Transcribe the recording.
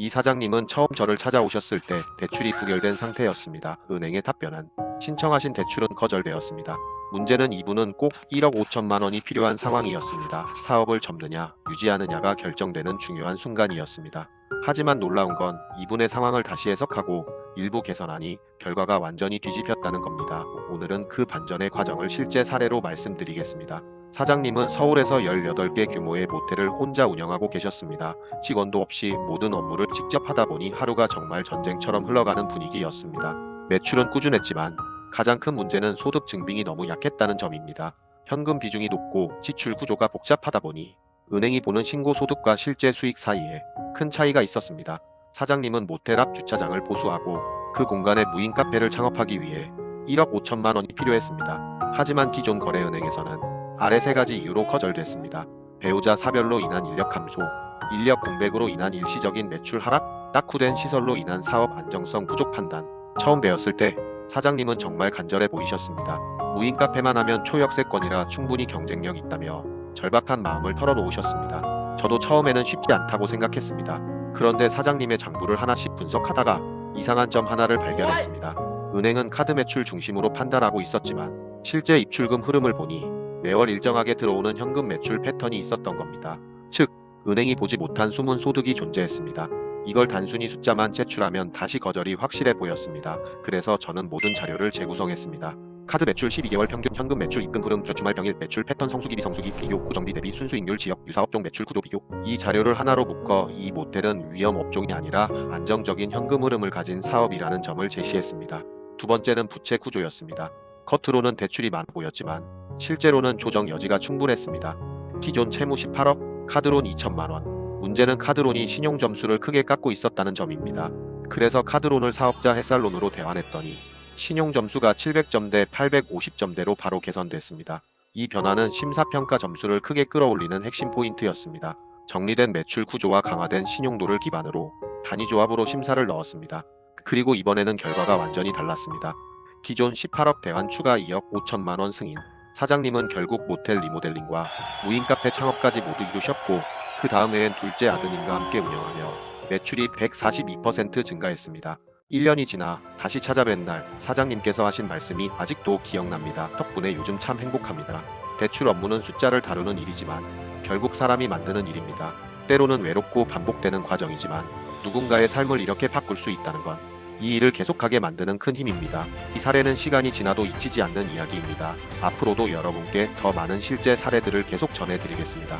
이 사장님은 처음 저를 찾아오셨을 때 대출이 부결된 상태였습니다. 은행의 답변은 신청하신 대출은 거절되었습니다. 문제는 이분은 꼭 1억 5천만 원이 필요한 상황이었습니다. 사업을 접느냐, 유지하느냐가 결정되는 중요한 순간이었습니다. 하지만 놀라운 건 이분의 상황을 다시 해석하고 일부 개선하니 결과가 완전히 뒤집혔다는 겁니다. 오늘은 그 반전의 과정을 실제 사례로 말씀드리겠습니다. 사장님은 서울에서 18개 규모의 모텔을 혼자 운영하고 계셨습니다. 직원도 없이 모든 업무를 직접 하다 보니 하루가 정말 전쟁처럼 흘러가는 분위기였습니다. 매출은 꾸준했지만 가장 큰 문제는 소득 증빙이 너무 약했다는 점입니다. 현금 비중이 높고 지출 구조가 복잡하다 보니 은행이 보는 신고 소득과 실제 수익 사이에 큰 차이가 있었습니다. 사장님은 모텔 앞 주차장을 보수하고 그 공간에 무인 카페를 창업하기 위해 1억 5천만 원이 필요했습니다. 하지만 기존 거래은행에서는 아래 세 가지 이유로 거절됐습니다. 배우자 사별로 인한 인력 감소, 인력 공백으로 인한 일시적인 매출 하락, 딱후된 시설로 인한 사업 안정성 부족 판단. 처음 배웠을 때 사장님은 정말 간절해 보이셨습니다. 무인 카페만 하면 초역세권이라 충분히 경쟁력 있다며 절박한 마음을 털어놓으셨습니다. 저도 처음에는 쉽지 않다고 생각했습니다. 그런데 사장님의 장부를 하나씩 분석하다가 이상한 점 하나를 발견했습니다. 은행은 카드 매출 중심으로 판단하고 있었지만 실제 입출금 흐름을 보니 매월 일정하게 들어오는 현금 매출 패턴이 있었던 겁니다. 즉, 은행이 보지 못한 숨은 소득이 존재했습니다. 이걸 단순히 숫자만 제출하면 다시 거절이 확실해 보였습니다. 그래서 저는 모든 자료를 재구성했습니다. 카드 매출 12개월 평균 현금 매출 입금 흐름 주말 병일 매출 패턴 성수기 비 성수기 비교 고정비 대비 순수익률 지역 유사업종 매출 구조 비교 이 자료를 하나로 묶어 이 모텔은 위험 업종이 아니라 안정적인 현금 흐름을 가진 사업이라는 점을 제시했습니다. 두 번째는 부채 구조였습니다. 겉으로는 대출이 많아 보였지만 실제로는 조정 여지가 충분했습니다. 기존 채무 18억, 카드론 2천만 원. 문제는 카드론이 신용 점수를 크게 깎고 있었다는 점입니다. 그래서 카드론을 사업자 햇살론으로 대환했더니 신용 점수가 700점대 850점대로 바로 개선됐습니다. 이 변화는 심사평가 점수를 크게 끌어올리는 핵심 포인트였습니다. 정리된 매출 구조와 강화된 신용도를 기반으로 단위 조합으로 심사를 넣었습니다. 그리고 이번에는 결과가 완전히 달랐습니다. 기존 18억 대환 추가 2억 5천만 원 승인. 사장님은 결국 모텔 리모델링과 무인 카페 창업까지 모두 이루셨고 그 다음 해엔 둘째 아드님과 함께 운영하며 매출이 142% 증가했습니다. 1년이 지나 다시 찾아뵌 날 사장님께서 하신 말씀이 아직도 기억납니다. 덕분에 요즘 참 행복합니다. 대출 업무는 숫자를 다루는 일이지만 결국 사람이 만드는 일입니다. 때로는 외롭고 반복되는 과정이지만 누군가의 삶을 이렇게 바꿀 수 있다는 건 이 일을 계속하게 만드는 큰 힘입니다. 이 사례는 시간이 지나도 잊히지 않는 이야기입니다. 앞으로도 여러분께 더 많은 실제 사례들을 계속 전해드리겠습니다.